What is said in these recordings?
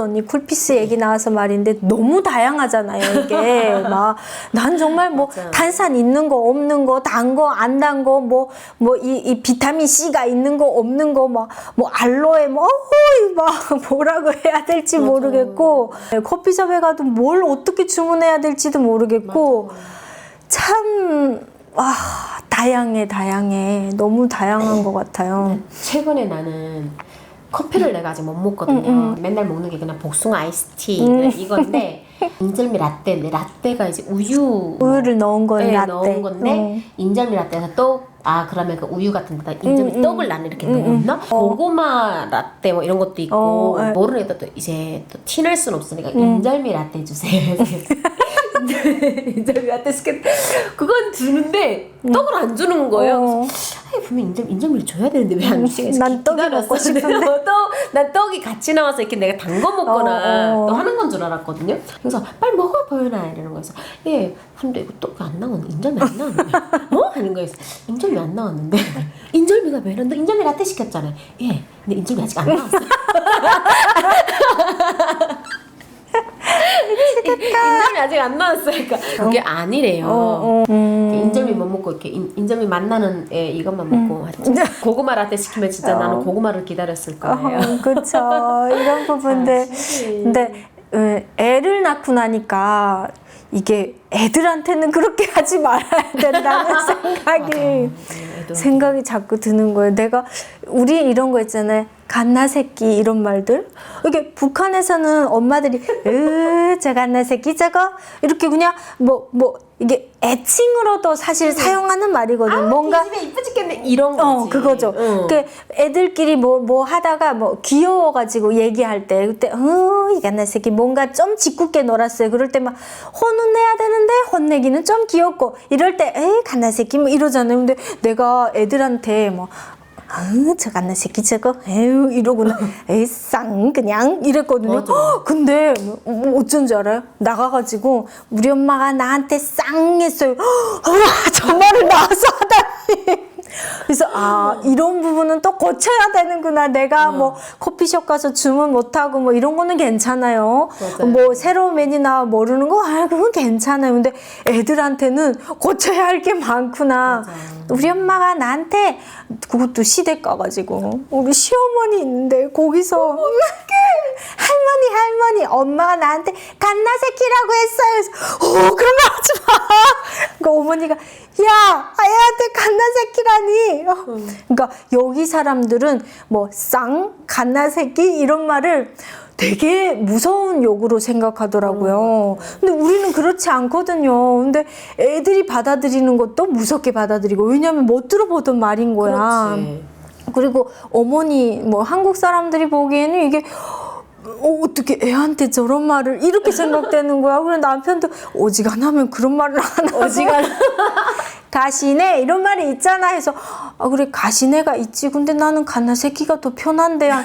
언니 쿨피스 얘기 나와서 말인데 너무 다양하잖아요 이게 막 난 정말 뭐 맞아. 탄산 있는 거 없는 거 단 거 안 단 거 뭐 뭐 이 이 비타민 C가 있는 거 없는 거 막 뭐 알로에 뭐 어이 막 뭐라고 해야 될지 모르겠고 커피숍에 가도 뭘 어떻게 주문해야 될지도 모르겠고 참와 다양해 다양해 너무 다양한 것 같아요. 최근에 나는 커피를 내가 아직 못 먹거든요. 음, 맨날 먹는 게 그냥 복숭아 아이스티 이건데 인절미 라떼인데 라떼가 이제 우유 우유를 넣은 건에 라떼. 넣은 건데 인절미 라떼에서 또아 그러면 그 우유 같은 데다 인절미 음, 떡을 나는 이렇게 넣었나? 고구마 라떼 뭐 이런 것도 있고 어, 네. 음. 모르는 애들 또 이제 또 티낼 순 없으니까 인절미 라떼 주세요. 인절미 라떼 시켰 그건 주는데 떡을 안 주는 거예요. 어. 아니 분명 인절 인절미를 줘야 되는데 왜 안 주지? 난 떡이 먹고 싶은데. 떡난 떡이 같이 나와서 이렇게 내가 단거 먹거나 어, 어. 또 하는 건 줄 알았거든요. 그래서 빨리 먹어 보여나 이러는 거에서 예 근데 이거 떡이 안 나왔는데 인절미 안 나왔는데 뭐 하는 거예요. 인절미 안 나왔는데 인절미가 왜 이런데 인절미 라떼 시켰잖아요. 예 근데 인절미 아직 안 나왔어요. 인절미 아직 안 나왔어요. 그러니까 그게 아니래요. 어, 음. 인절미 못 먹고 이렇게 인, 인절미 만나는 애 이것만 먹고 하죠. 고구마 라떼 시키면 진짜 나는 고구마를 기다렸을 거예요. 어, 그쵸 이런 부분들 아, 진짜. 근데 음, 애를 낳고 나니까 이게 애들한테는 그렇게 하지 말아야 된다는 생각이 애도. 생각이 자꾸 드는 거예요. 내가 우리 이런 거 있잖아요. 갓나 새끼 이런 말들. 이게 북한에서는 엄마들이 으저 갓나 새끼 저거 이렇게 그냥 뭐뭐 이게 애칭으로도 사실 사용하는 말이거든. 뭔가 집에 이쁘 죽겠네 이런 거지. 어, 그거죠. 응. 그 애들끼리 뭐, 뭐 하다가 뭐 귀여워가지고 얘기할 때, 그때, 어, 이가 내 새끼 뭔가 좀 짓궂게 놀았어요. 그럴 때 막 혼은 내야 되는데 혼내기는 좀 귀엽고, 이럴 때, 에이, 갓나 새끼 뭐 이러잖아요. 근데 내가 애들한테 뭐, 아, 저 갓나 새끼 저거, 에휴, 이러고는, 에이, 쌍, 그냥 이랬거든요. 헉, 근데 뭐 어쩐지 알아요? 나가가지고 우리 엄마가 나한테 쌍 했어요. 와, 저 말을 나와서 하다니. 그래서 아 이런 부분은 또 고쳐야 되는구나. 내가 뭐 커피숍 가서 주문 못하고 뭐 이런 거는 괜찮아요. 맞아요. 뭐 새로운 메뉴 나 모르는 거, 아 그건 괜찮아요. 근데 애들한테는 고쳐야 할 게 많구나. 우리 엄마가 나한테 그것도 시댁 가가지고 우리 시어머니 있는데 거기서 할머니 할머니 엄마가 나한테 갓나 새끼라고 했어요. 그래서 어 그런 말 하지 마. 그러니까 어머니가 야 애한테 갓나 새끼라니. 어. 그러니까 여기 사람들은 뭐 쌍 갓나 새끼 이런 말을 되게 무서운 욕으로 생각하더라고요. 근데 우리는 그렇지 않거든요. 근데 애들이 받아들이는 것도 무섭게 받아들이고 왜냐면 못 들어보던 말인 거야. 그렇지. 그리고 어머니 뭐 한국 사람들이 보기에는 이게 어, 어떻게 애한테 저런 말을 이렇게 생각되는 거야. 그래 남편도 어지간하면 그런 말을 안 하고 어지간. 가시네 이런 말이 있잖아 해서 아 그래 가시네가 있지. 근데 나는 갓나 새끼가 더 편한데.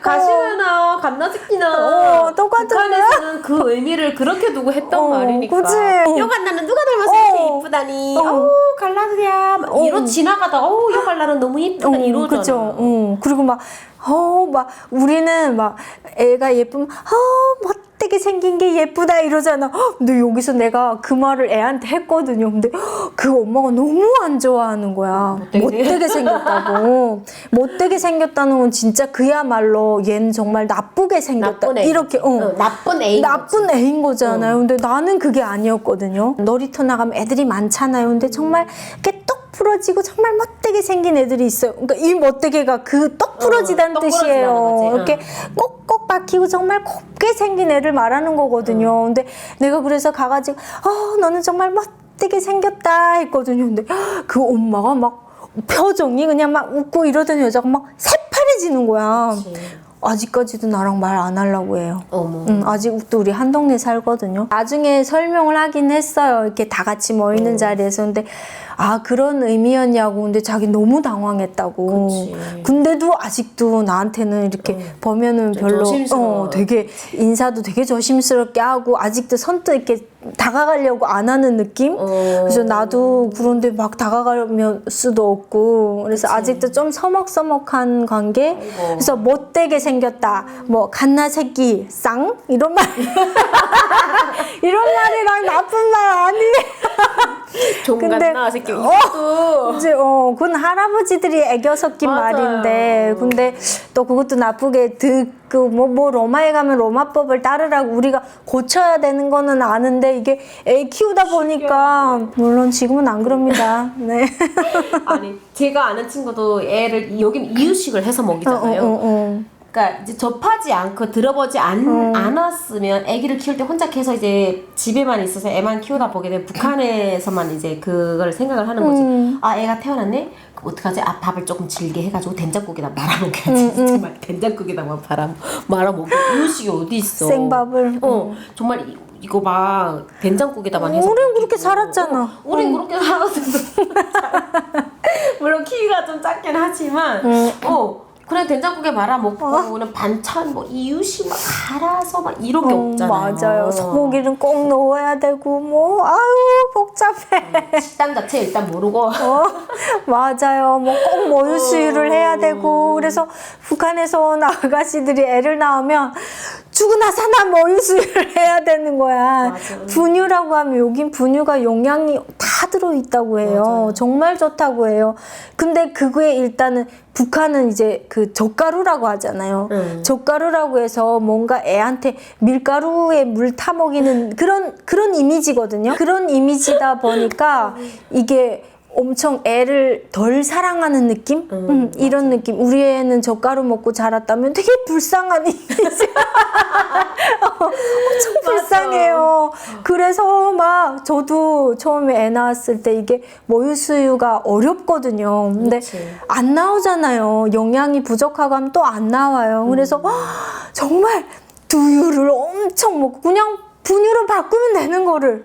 가시나 갓나새끼나. 어, 똑같은 북한에서는 그 의미를 그렇게 두고 했던 어, 말이니까. 그치. 요 갓나는 누가 닮아서 이렇게 어. 이쁘다니. 어. 어우 갈라드야. 막 이러 지나가다가 어우 요 갈라는 너무 이쁘다니 이러잖아 그죠. 어, 그리고 막, 어, 막, 우리는 막, 애가 예쁘면, 어, 멋 되게 생긴 게 예쁘다 이러잖아. 헉, 근데 여기서 내가 그 말을 애한테 했거든요. 근데 헉, 그 엄마가 너무 안 좋아하는 거야. 못되게 못되게 생겼다고. 못되게 생겼다는 건 진짜 그야말로 얘는 정말 나쁘게 생겼다. 나쁜 애 이렇게, 어. 어, 나쁜 애인 나쁜 애인 거잖아요. 근데 나는 그게 아니었거든요. 놀이터 나가면 애들이 많잖아요. 근데 정말 이렇게 똑 부러지고 정말 멋되게 생긴 애들이 있어요. 그러니까 이 멋되게가 그똑 부러지다는 똑 뜻이에요. 이렇게 꼭꼭 박히고 정말 곱게 생긴 애를 말하는 거거든요. 근데 내가 그래서 가가지고 어 너는 정말 멋되게 생겼다 했거든요. 근데 그 엄마가 막 표정이 그냥 막 웃고 이러던 여자가 막 새파래지는 거야. 아직까지도 나랑 말 안 하려고 해요. 어머 음, 아직도 우리 한 동네 살거든요. 나중에 설명을 하긴 했어요. 이렇게 다 같이 모이는 자리에서. 근데, 아 그런 의미였냐고. 근데 자기 너무 당황했다고. 그치. 근데도 아직도 나한테는 이렇게 보면은 좀 별로 조심스러워. 어, 되게 인사도 되게 조심스럽게 하고 아직도 선뜻 이렇게 다가가려고 안 하는 느낌? 어. 그래서 나도 그런데 막 다가갈 수도 없고. 그래서 아직도 좀 서먹서먹한 관계? 아이고. 그래서 못되게 생겼다. 뭐 갓나 새끼 쌍? 이런 말. 이런 말이랑 나쁜 말 아니에요. 종갓나 새끼 어, 이것도 이제 어 그건 할아버지들이 애교 섞인 맞아요. 말인데 근데 또 그것도 나쁘게 듣고 뭐, 뭐 로마에 가면 로마법을 따르라고 우리가 고쳐야 되는 거는 아는데 이게 애 키우다 보니까 물론 지금은 안 그럽니다. 네. 아니 제가 아는 친구도 애를 여긴 이유식을 해서 어, 어, 먹이잖아요. 어, 어. 그러니까 이제 접하지 않고 들어보지 않, 않았으면 아기를 키울 때 혼자 계속 이제 집에만 있어서 애만 키우다 보게 되면 북한에서만 이제 그걸 생각을 하는 거지. 아 애가 태어났네? 그럼 어떡하지? 아 밥을 조금 질게 해가지고 된장국에다 말아먹여야지. 정말 된장국에다만 말아 말아먹여. 이유식이 어디 있어? 생밥을. 어 정말 이, 이거 막 된장국에다만 해서. 우린 그렇게. 살았잖아. 어, 우린 그렇게 살았는데. 물론 키위가 좀 작긴 하지만 어 그냥 된장국에 말아 먹고 그냥 반찬 뭐 이유식 막 갈아서 막 이런 게 어, 없잖아요. 맞아요. 소고기는 꼭 넣어야 되고 뭐 아유 복잡해. 식단 자체 일단 모르고 어, 맞아요. 뭐 꼭 모유 수유를 해야 되고 그래서 북한에서 온 아가씨들이 애를 낳으면 죽으나 사나 모유 수유를 해야 되는 거야. 맞아요. 분유라고 하면 여긴 분유가 용량이 다 들어 있다고 해요. 맞아요. 정말 좋다고 해요. 근데 그거에 일단은 북한은 이제 그 젓가루라고 하잖아요. 음. 젓가루라고 해서 뭔가 애한테 밀가루에 물 타먹이는 그런 그런 이미지거든요. 그런 이미지다 보니까 이게 엄청 애를 덜 사랑하는 느낌? 음, 이런 느낌. 우리 애는 젓가루 먹고 자랐다면 되게 불쌍한 이미지. 엄청 불쌍해요. 그래서 막 저도 처음에 애 낳았을 때 이게 모유 수유가 어렵거든요. 근데 그치. 안 나오잖아요. 영양이 부족하고 하면 또 안 나와요. 그래서 정말 두유를 엄청 먹고 그냥 분유로 바꾸면 되는 거를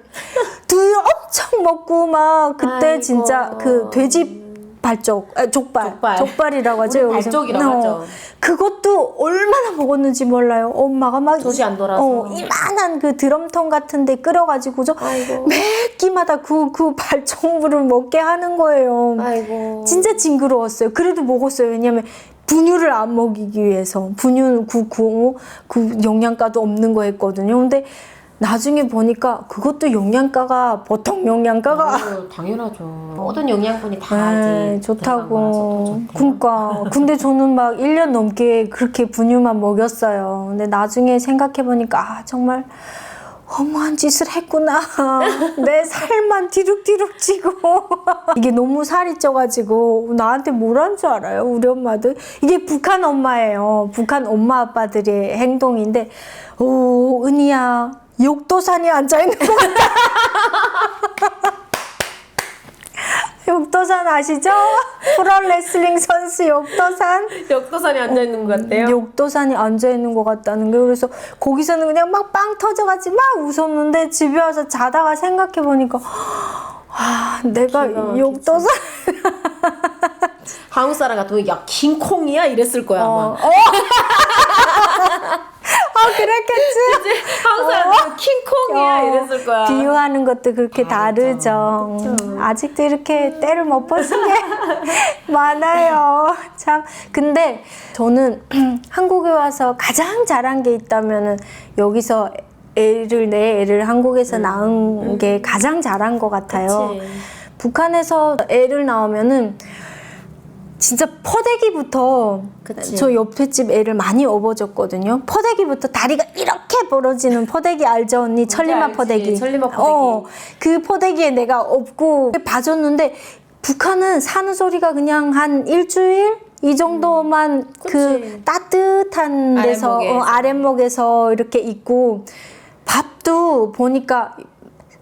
두유 엄청 먹고 막 그때 아이고. 진짜 그 돼지 발쪽, 아, 족발, 족발. 족발 이라고 하죠. 우리 여기서. 발쪽이라고 어, 하죠. 그것도 얼마나 먹었는지 몰라요. 엄마가 막 젖이 안 돌아서. 어, 이만한 그 드럼통 같은데 끓여가지고죠. 아이고. 매 끼마다 그 그 발쪽물을 먹게 하는 거예요. 아이고 진짜 징그러웠어요. 그래도 먹었어요. 왜냐면 분유를 안 먹이기 위해서 분유 그, 그, 그 영양가도 없는 거 했거든요. 근데 나중에 보니까 그것도 영양가가 보통 영양가가 아유, 당연하죠. 모든 영양분이 다 네, 이제 좋다고. 좋대요. 그러니까 근데 저는 막 1년 넘게 그렇게 분유만 먹였어요. 근데 나중에 생각해 보니까 아, 정말 허무한 짓을 했구나. 내 살만 뒤룩뒤룩 찌고. 이게 너무 살이 쪄가지고 나한테 뭐란 줄 알아요? 우리 엄마들. 이게 북한 엄마예요. 북한 엄마 아빠들의 행동인데, 오, 은희야, 욕도산이 앉아있는 것 같아. 욕도산 아시죠? 프로레슬링 선수 욕도산. 역도산이 앉아 있는 것 같아요. 욕도산이 앉아 있는 것 같다는 게 그래서 거기서는 그냥 막 빵 터져가지고 막 웃었는데 집에 와서 자다가 생각해 보니까 아 내가. 욕도산 한국 사람 같으면 야 킹콩이야 이랬을 거야 아마. 어, 어. 아 그랬겠지. 한국 사람 킹콩이야 어, 이랬을 거야. 비유하는 것도 그렇게 다르죠. 다르죠. 음, 아직도 이렇게 때를 못 벗은 게 많아요. 참. 근데 저는 한국에 와서 가장 잘한 게 있다면은 여기서 애를 내 애를 한국에서 낳은 게 가장 잘한 것 같아요. 음. 그치. 북한에서 애를 낳으면은 진짜 퍼대기부터 그치. 저 옆에 집 애를 많이 업어줬거든요. 퍼대기부터 다리가 이렇게 벌어지는 퍼대기 알죠 언니? 천리마 알지. 퍼대기. 천리마 퍼대기. 어, 그 퍼대기에 내가 업고 봐줬는데 북한은 산후조리가 그냥 한 일주일 이 정도만 그 그치. 따뜻한 데서 아랫목에서. 어, 아랫목에서 이렇게 있고 밥도 보니까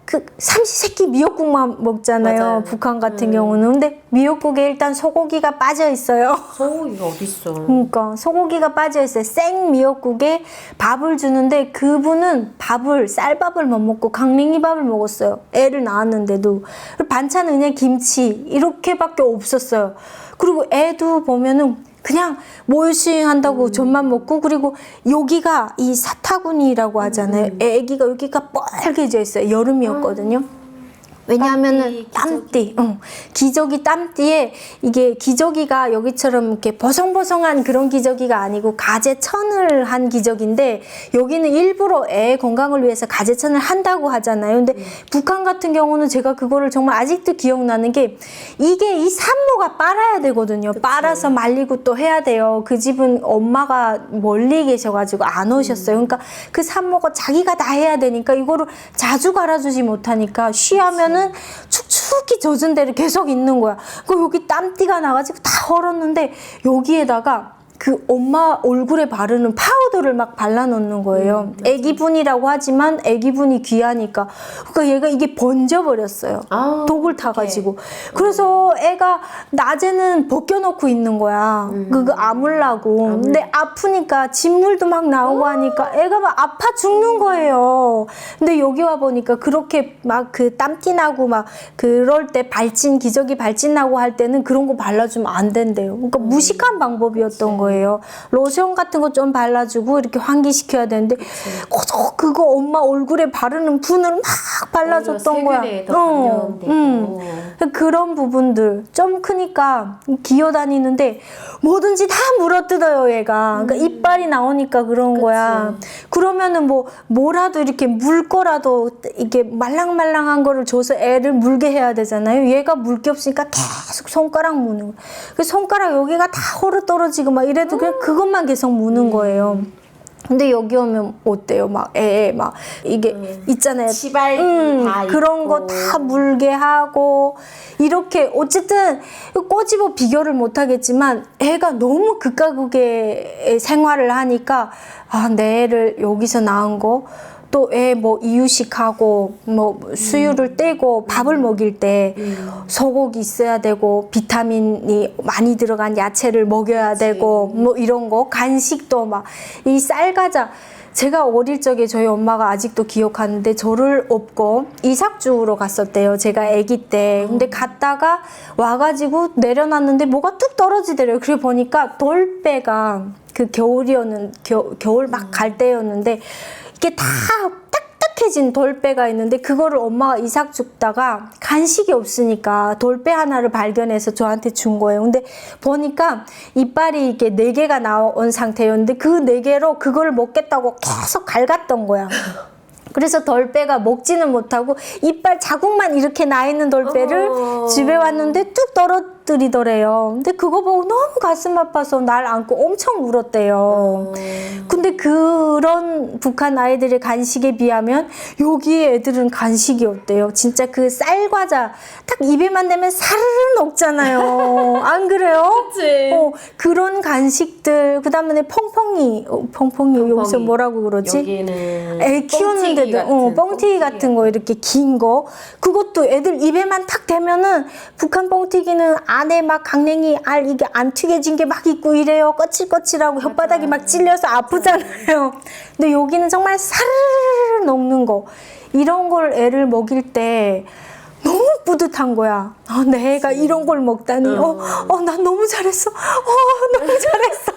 그 삼시세끼 미역국만 먹잖아요. 맞아요. 음. 북한 같은 경우는. 근데 미역국에 일단 소고기가 빠져 있어요. 소고기가 어딨어. 그러니까 소고기가 빠져 있어요. 생 미역국에 밥을 주는데 그분은 밥을 쌀밥을 못 먹고 강냉이 밥을 먹었어요. 애를 낳았는데도 반찬은 그냥 김치 이렇게밖에 없었어요. 그리고 애도 보면은 그냥 모유수행 한다고 젖만 먹고 그리고 여기가 이 사타구니라고 하잖아요. 애기가 여기가 빨개져 있어요. 여름이었거든요. 왜냐하면은 땀띠, 응. 기저귀 땀띠에 이게 기저귀가 여기처럼 이렇게 보송보송한 그런 기저귀가 아니고 가제천을 한 기저귀인데 여기는 일부러 애 건강을 위해서 가제천을 한다고 하잖아요. 근데 북한 같은 경우는 제가 그거를 정말 아직도 기억나는 게 이게 이 산모가 빨아야 되거든요. 빨아서 말리고 또 해야 돼요. 그 집은 엄마가 멀리 계셔가지고 안 오셨어요. 그러니까 그 산모가 자기가 다 해야 되니까 이거를 자주 갈아주지 못하니까 쉬하면 은 축축히 젖은 데를 계속 있는 거야. 그 여기 땀띠가 나가지고 다 얼었는데 여기에다가 그 엄마 얼굴에 바르는 파우더를 막 발라놓는 거예요. 애기분이라고 하지만 애기분이 귀하니까. 그러니까 얘가 이게 번져버렸어요. 아, 독을 타가지고. 그래서 애가 낮에는 벗겨놓고 있는 거야. 그거 아물라고. 근데 아프니까 진물도 막 나오고 하니까 애가 막 아파 죽는 거예요. 근데 여기 와 보니까 그렇게 막 그 땀띠 나고 막 그럴 때 발진, 기저귀 발진 나고 할 때는 그런 거 발라주면 안 된대요. 그러니까 무식한 방법이었던 거예요. 로션 같은 거 좀 발라주고 이렇게 환기시켜야 되는데 계속 그거 엄마 얼굴에 바르는 분을 막 발라줬던 거야. 어. 음. 그런 부분들 좀 크니까 기어다니는데 뭐든지 다 물어뜯어요 얘가. 그러니까 이빨이 나오니까 그런 거야. 그러면은 뭐 뭐라도 이렇게 물 거라도 이게 말랑말랑한 거를 줘서 애를 물게 해야 되잖아요. 얘가 물게 없으니까 계속 손가락 무는 거야. 그 손가락 여기가 다 헐어 떨어지고 막 이래도 그냥 그것만 계속 무는 거예요 근데 여기 오면 어때요? 막 애 막 이게 있잖아요. 치발기 음, 다 그런. 거 다 물게 하고 이렇게 어쨌든 꼬집어 비교를 못 하겠지만 애가 너무 극과 극의 생활을 하니까 아, 내 애를 여기서 낳은 거 또 애 뭐 이유식하고 뭐 수유를 떼고 밥을 먹일 때 소고기 있어야 되고 비타민이 많이 들어간 야채를 먹여야 되고 뭐 이런 거 간식도 막 이 쌀과자 제가 어릴 적에 저희 엄마가 아직도 기억하는데 저를 업고 이삭주우러 갔었대요. 제가 아기 때. 근데 갔다가 와가지고 내려놨는데 뭐가 뚝 떨어지더래요. 그래 보니까 돌배가 그 겨울이었는 겨, 겨울 막 갈 때였는데 이게 다 딱딱해진 돌배가 있는데 그거를 엄마가 이삭 죽다가 간식이 없으니까 돌배 하나를 발견해서 저한테 준 거예요. 근데 보니까 이빨이 이게 네 개가 나온 상태였는데 그 네 개로 그걸 먹겠다고 계속 갈갔던 거야. 그래서 돌배가 먹지는 못하고 이빨 자국만 이렇게 나 있는 돌배를. 집에 왔는데 뚝 떨어 뜨리더래요. 근데 그거 보고 너무 가슴 아파서 날 안고 엄청 울었대요. 근데 그런 북한 아이들의 간식에 비하면 여기 애들은 간식이 없대요. 진짜 그 쌀과자 딱 입에만 대면 사르르 녹잖아요. 안 그래요? 그치. 어, 그런 간식들 그다음에 펑펑이 어, 펑펑이 여기서. 뭐라고 그러지? 여기는 애 키우는데도 어, 뻥튀기 같은 거 이렇게 긴 거 그것도 애들 입에만 탁 대면은 북한 뻥튀기는 안에 막 강냉이 알 이게 안 튀겨진 게 막 있고 이래요. 거칠거칠하고 혓바닥이 막 찔려서 아프잖아요. 근데 여기는 정말 사르르 녹는 거. 이런 걸 애를 먹일 때 너무 뿌듯한 거야. 아, 내 애가 이런 걸 먹다니. 어, 어, 난 너무 잘했어. 어, 너무 잘했어.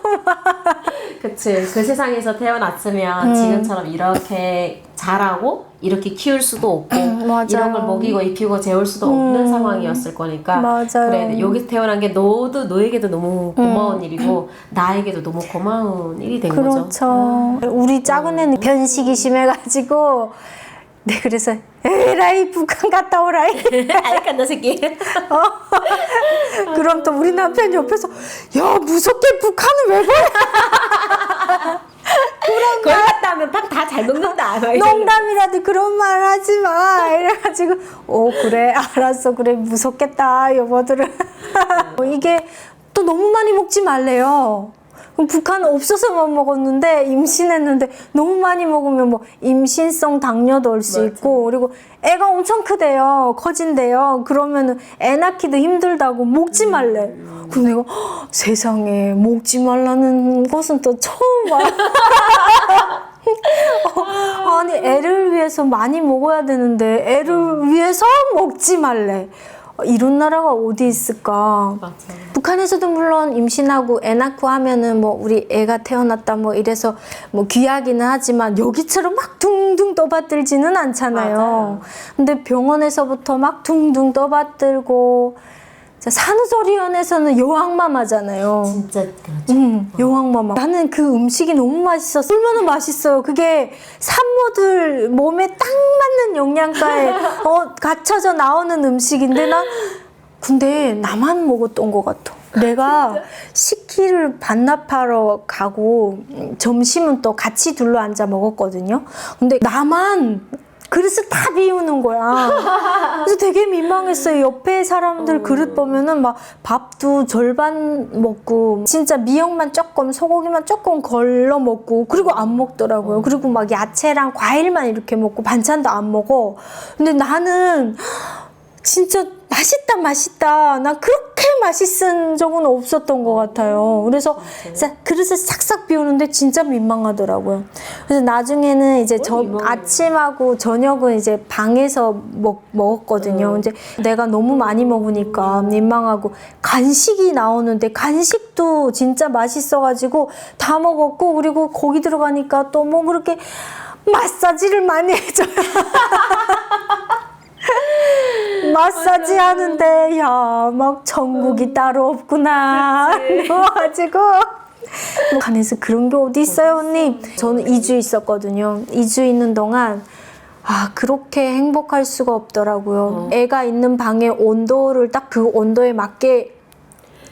그치. 그 세상에서 태어났으면 음. 지금처럼 이렇게 자라고 이렇게 키울 수도 없고 맞아요. 이런 걸 먹이고 입히고 재울 수도 없는 상황이었을 거니까 음. 맞아요. 그래 여기서 태어난 게 너도 너에게도 너무 음. 고마운 일이고 나에게도 너무 고마운 일이 된 거죠. 그렇죠. 우리 작은 애는 변식이 심해가지고, 네, 그래서, 에라이, 북한 갔다 오라이. 알칸 나 새끼. 그럼 또 우리 남편 옆에서, 야, 무섭게 북한은 왜 그래? 거기 갔다 하면 밥다잘 먹는다. 농담이라도 그런 말 하지 마. 이래가지고, 오, 그래, 알았어. 그래, 무섭겠다, 여보들은. 이게 또 너무 많이 먹지 말래요. 그럼 북한은 없어서만 먹었는데 임신했는데 너무 많이 먹으면 뭐 임신성 당뇨도 올 수 있고 그리고 애가 엄청 크대요. 커진대요. 그러면은 애 낳기도 힘들다고 먹지 말래. 근데 내가 "헉, 세상에 먹지 말라는 것은 또 처음 봐. 어, 아니 애를 위해서 많이 먹어야 되는데 애를 위해서 먹지 말래. 어, 이런 나라가 어디 있을까 맞아. 북한에서도 물론 임신하고 애 낳고 하면은 뭐 우리 애가 태어났다 뭐 이래서 뭐 귀하기는 하지만 여기처럼 막 둥둥 떠받들지는 않잖아요. 맞아요. 근데 병원에서부터 막 둥둥 떠받들고 자, 산후조리원에서는 여왕마마잖아요. 진짜 그렇죠. 음, 여왕마마. 나는 그 음식이 너무 맛있었어. 얼마나 맛있어요. 그게 산모들 몸에 딱 맞는 영양가에 어, 갖춰져 나오는 음식인데 난 근데 나만 먹었던 것 같아. 내가 식기를 반납하러 가고 음, 점심은 또 같이 둘러 앉아 먹었거든요. 근데 나만 그릇을 다 비우는 거야. 그래서 되게 민망했어요. 옆에 사람들 그릇 보면은 막 밥도 절반 먹고 진짜 미역만 조금 소고기만 조금 걸러 먹고 그리고 안 먹더라고요. 그리고 막 야채랑 과일만 이렇게 먹고 반찬도 안 먹어. 근데 나는 진짜 맛있다 맛있다. 나 그렇게 맛있은 적은 없었던 것 같아요. 그래서 그릇을 싹싹 비우는데 진짜 민망하더라고요. 그래서 나중에는 이제 저. 아침하고 저녁은 이제 방에서 먹, 먹었거든요. 이제 내가 너무 많이 먹으니까 민망하고 간식이 나오는데 간식도 진짜 맛있어가지고 다 먹었고 그리고 거기 들어가니까 또 뭐 그렇게 마사지를 많이 해줘요 마사지 하는데 야 막 전국이 따로 없구나. 그래가지고. 북한에서 그런 게 어디 있어요 언니? 저는 2주 있었거든요. 2주 있는 동안 아 그렇게 행복할 수가 없더라고요. 애가 있는 방의 온도를 딱 그 온도에 맞게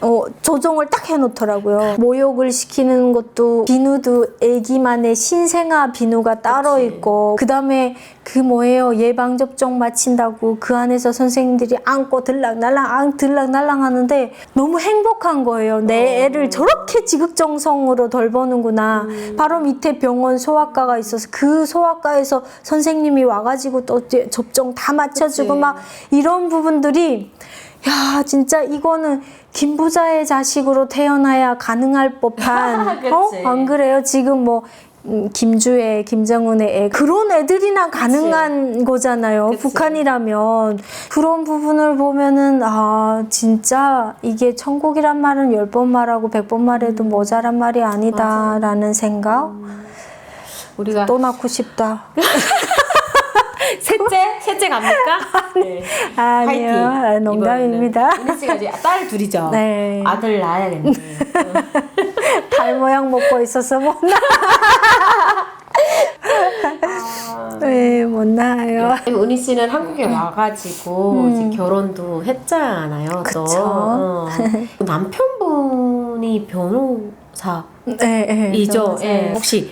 어, 조정을 딱 해놓더라고요. 모욕을 시키는 것도 비누도 애기만의 신생아 비누가 따로 그치. 있고 그 다음에 그 뭐예요 예방 접종 마친다고 그 안에서 선생님들이 안고 들락날락 안 들락날락 하는데 너무 행복한 거예요. 내 애를 저렇게 지극정성으로 돌보는구나. 바로 밑에 병원 소아과가 있어서 그 소아과에서 선생님이 와가지고 또 접종 다 맞춰주고 그치. 막 이런 부분들이 야 진짜 이거는 김 부자의 자식으로 태어나야 가능할 법한 그치. 어? 안 그래요? 지금 뭐 음, 김주애, 김정은의 애 그런 애들이나 가능한 거잖아요. 그치. 북한이라면 그런 부분을 보면은 아 진짜 이게 천국이란 말은 열 번 말하고 백 번 말해도 모자란 말이 아니다라는 생각. 우리가 또 낳고 싶다. 셋째 셋째 갑니까? 네. 아니요, 아, 농담입니다. 이는 씨가 이제 딸 둘이죠. 네. 아들 낳아야겠네. 달 모양 먹고 있어서 못 나. 네, 못 나요. 은희 씨는 한국에 와가지고 이제 결혼도 했잖아요. 또 음. 그쵸. 어. 남편분이 변호사이죠. 네, 네. 저는 예. 혹시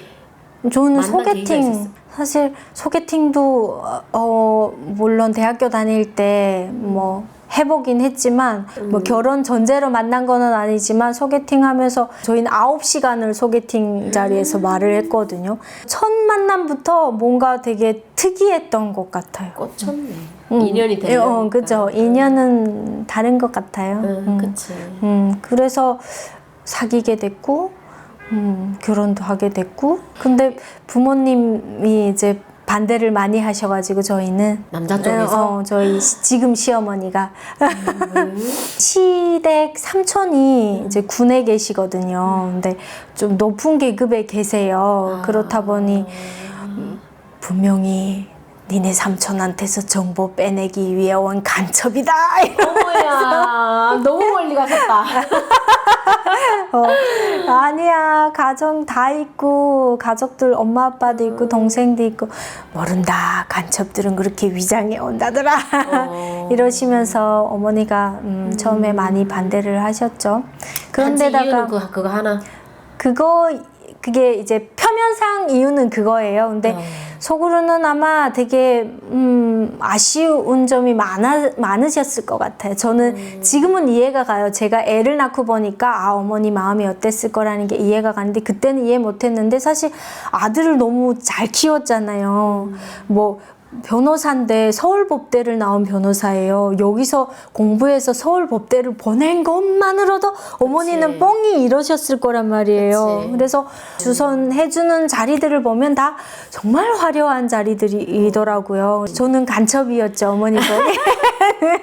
저는 만난 계기가 소개팅 있었어요? 사실 소개팅도 어 물론 대학교 다닐 때 뭐 해보긴 했지만 뭐 음. 결혼 전제로 만난 거는 아니지만 소개팅 하면서 저희는 9시간을 소개팅 자리에서 음. 말을 했거든요. 첫 만남부터 뭔가 되게 특이했던 것 같아요. 꽂혔네. 음. 인연이 예, 되는. 어, 그죠. 인연은 다른 것 같아요. 응, 음. 그치. 음, 그래서 사귀게 됐고, 음, 결혼도 하게 됐고. 근데 부모님이 이제 반대를 많이 하셔가지고 저희는 남자 쪽에서? 어, 저희 시- 지금 시어머니가 음. 시댁 삼촌이 이제 군에 계시거든요. 근데 좀 높은 계급에 계세요. 아. 그렇다 보니 분명히 니네 삼촌한테서 정보 빼내기 위해 온 간첩이다. 어머야, 너무 멀리 가셨다. 어, 아니야. 가정 다 있고 가족들 엄마 아빠도 있고 동생도 있고 모른다. 간첩들은 그렇게 위장해 온다더라. 어. 이러시면서 어머니가 음, 처음에 많이 반대를 하셨죠. 그런데다가 그, 그거 하나. 그거 그게 이제 표면상 이유는 그거예요. 근데 속으로는 아마 되게 음, 아쉬운 점이 많아 많으셨을 것 같아요. 저는 지금은 이해가 가요. 제가 애를 낳고 보니까 아 어머니 마음이 어땠을 거라는 게 이해가 가는데 그때는 이해 못했는데 사실 아들을 너무 잘 키웠잖아요. 뭐 변호사인데 서울법대를 나온 변호사예요. 여기서 공부해서 서울법대를 보낸 것만으로도 어머니는 뽕이 이러셨을 거란 말이에요. 그치. 그래서 주선해주는 자리들을 보면 다 정말 화려한 자리들이더라고요. 저는 간첩이었죠, 어머니 보기.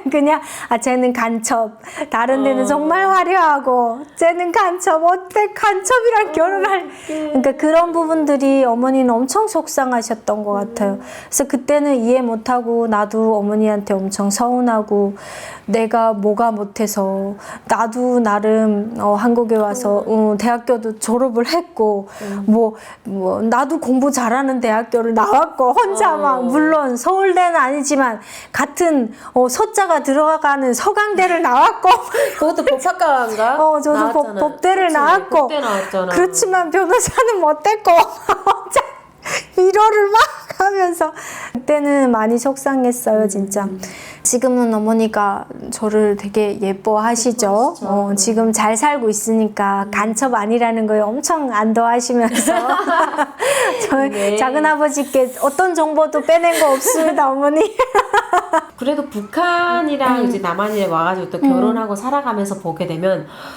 그냥, 아, 쟤는 간첩. 다른 데는 어. 정말 화려하고, 쟤는 간첩. 어때? 간첩이랑 결혼할. 그러니까 그런 부분들이 어머니는 엄청 속상하셨던 것 같아요. 그래서 그때 는 이해 못하고, 나도 어머니한테 엄청 서운하고, 내가 뭐가 못해서, 나도 나름 어, 한국에 와서 어, 대학교도 졸업을 했고, 뭐, 뭐, 나도 공부 잘하는 대학교를 나왔고, 혼자 어. 막, 물론 서울대는 아니지만, 같은 어, 서자가 들어가는 서강대를 나왔고, 그것도 법학과인가? 어, 저도 법, 나왔잖아. 법대를 그치, 나왔고, 법대 나왔잖아. 그렇지만 변호사는 못됐고, 혼자 위로를 막 하면서, 그때는 많이 속상했어요, 진짜. 지금은 어머니가 저를 되게 예뻐하시죠. 어, 지금 잘 살고 있으니까 간첩 아니라는 거에 엄청 안도하시면서 저희 네. 작은 아버지께 어떤 정보도 빼낸 거 없습니다, 어머니. 그래도 북한이랑 음. 이제 남한에 와가지고 또 결혼하고 살아가면서 보게 되면